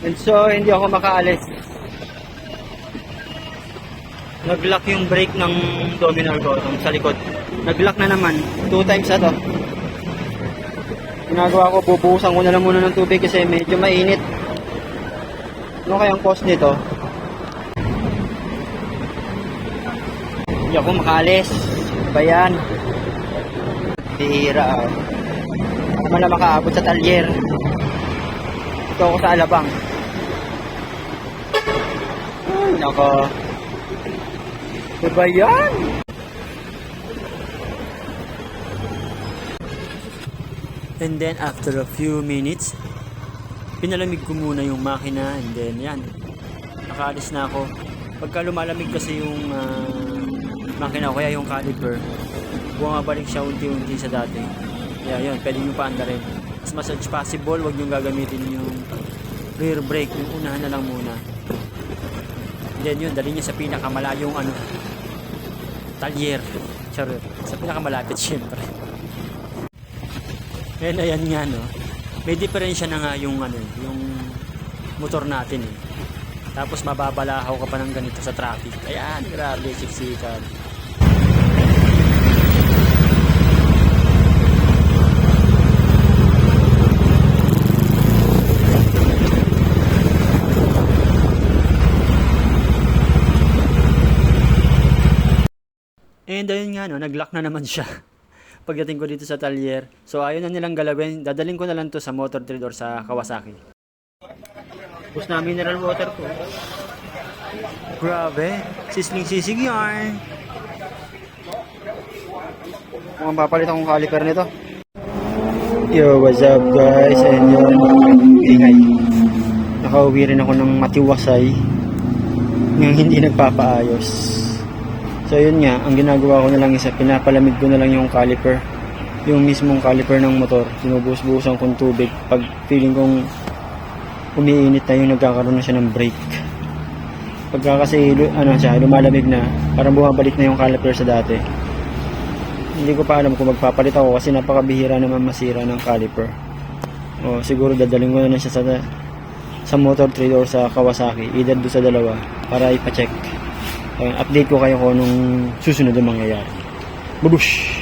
And so, hindi ako makaalis. Nag-lock yung brake ng Dominar ko sa likod. Nag-lock na naman. Two times na to. Ginagawa ko, bubuhusan ko na lang muna ng tubig kasi medyo mainit. Ano kayang cost nito? Hindi ako makaalis. Ano Ba yan? Bihira ah. Ano na makaabot sa talyer. Ito ako sa Alabang. Ay, nako. Ano ba yan? And then after a few minutes, pinalamig ko muna yung makina and then yan, nakaalis na ako. Pagka lumalamig kasi yung ah, makina kaya yung caliper, bumabalik siya unti-unti sa dati. Kaya yun, pwede nyo paandarin. As much as possible, huwag nyo gagamitin yung rear brake, yung unahan na lang muna. Then yun, dali nyo sa pinakamalayong ano, talyer. Charot. Sa pinakamalapit syempre. And ayan nga no. May diferensya na nga yung ano, yung motor natin eh. Tapos mababalahaw ka pa ng ganito sa traffic. Ayan, grabe, siksikan. And ayun nga no, nag-lock na naman siya. Pagdating ko dito sa talyer. So ayun na nilang galawin. Dadaling ko na lang to sa motor trade or sa Kawasaki. Tapos na mineral water ko. Grabe. Sisling sisig yarn. Mukhang papalit akong caliper nito. Yo, what's up guys? Ayun yun. Ingay. Nakauwi rin ako ng matiwasay. Ng hindi nagpapaayos. So yun nga, ang ginagawa ko na lang isa, pinapalamig ko na lang yung caliper. Yung mismong caliper ng motor. Sinubuhos-buhusan kong tubig. Pag feeling kong umiinit na yung nagkakaroon na siya ng brake. Pagka kasi ano siya, lumalamig na, parang bumabalik na yung caliper sa dati. Hindi ko pa alam kung magpapalit ako kasi napakabihira naman masira ng caliper. O siguro dadaling ko na siya sa sa motor trade or sa Kawasaki, either do sa dalawa para ipa-check. Ayun, update ko kayo kung anong susunod na mangyayari. Babush!